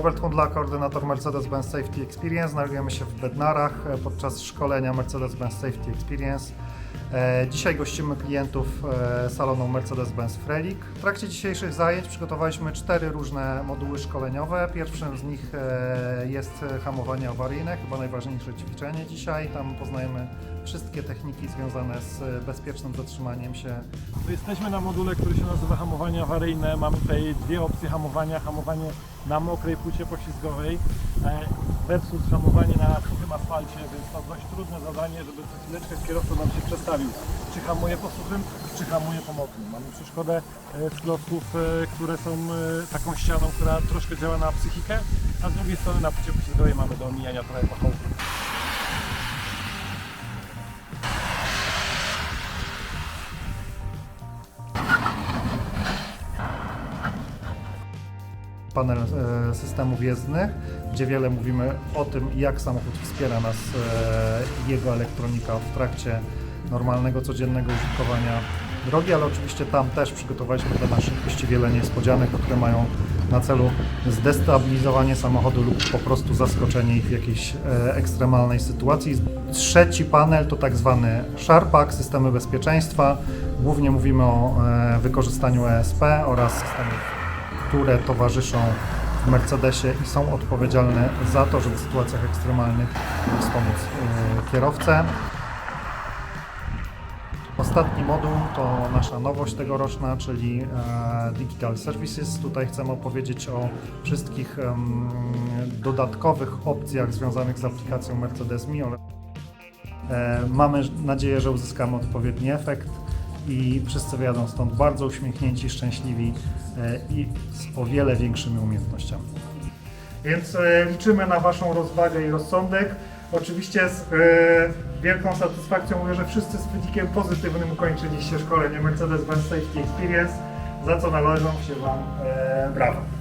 Robert Hundla, koordynator Mercedes-Benz Safety Experience. Znajdujemy się w Bednarach e, podczas szkolenia Mercedes-Benz Safety Experience. E, Dzisiaj gościmy klientów e, salonu Mercedes-Benz Frelik. W trakcie dzisiejszych zajęć przygotowaliśmy cztery różne moduły szkoleniowe. Pierwszym z nich jest hamowanie awaryjne, chyba najważniejsze ćwiczenie dzisiaj. Tam poznajemy wszystkie techniki związane z bezpiecznym zatrzymaniem się Jesteśmy na module, który się nazywa hamowanie awaryjne. Mamy tutaj dwie opcje hamowania. Hamowanie na mokrej płycie poślizgowej e, versus hamowanie na suchym asfalcie, więc to dość trudne zadanie, żeby co chwileczkę kierowca nam się przestawił. Czy hamuje po suchym, czy hamuje po mokrym. Mamy przeszkodę e, z klocków, e, które są taką ścianą, która troszkę działa na psychikę, a z drugiej strony na płycie poślizgowej mamy do omijania trochę pochodu. Panel e, systemów jezdnych, gdzie wiele mówimy o tym, jak samochód wspiera nas, e, jego elektronika w trakcie normalnego, codziennego użytkowania drogi, ale oczywiście tam też przygotowaliśmy dla naszych gości wiele niespodzianek, które mają na celu zdestabilizowanie samochodu lub po prostu zaskoczenie ich w jakiejś e, ekstremalnej sytuacji. Trzeci panel to tak zwany Sharpak, systemy bezpieczeństwa. Głównie mówimy o wykorzystaniu ESP oraz systemów które towarzyszą w Mercedesie i są odpowiedzialne za to, żeby w sytuacjach ekstremalnych wspomóc e, kierowcę. Ostatni moduł to nasza nowość tegoroczna, czyli e, Digital Services. Tutaj chcemy opowiedzieć o wszystkich dodatkowych opcjach związanych z aplikacją Mercedes Me. E, Mamy nadzieję, że uzyskamy odpowiedni efekt i wszyscy wyjadą stąd bardzo uśmiechnięci, szczęśliwi e, i z o wiele większymi umiejętnościami. Więc e, liczymy na Waszą rozwagę i rozsądek. Oczywiście z e, wielką satysfakcją mówię, że wszyscy z wynikiem pozytywnym ukończyliście szkolenie Mercedes-Benz Safety Experience, za co należą się Wam brawa.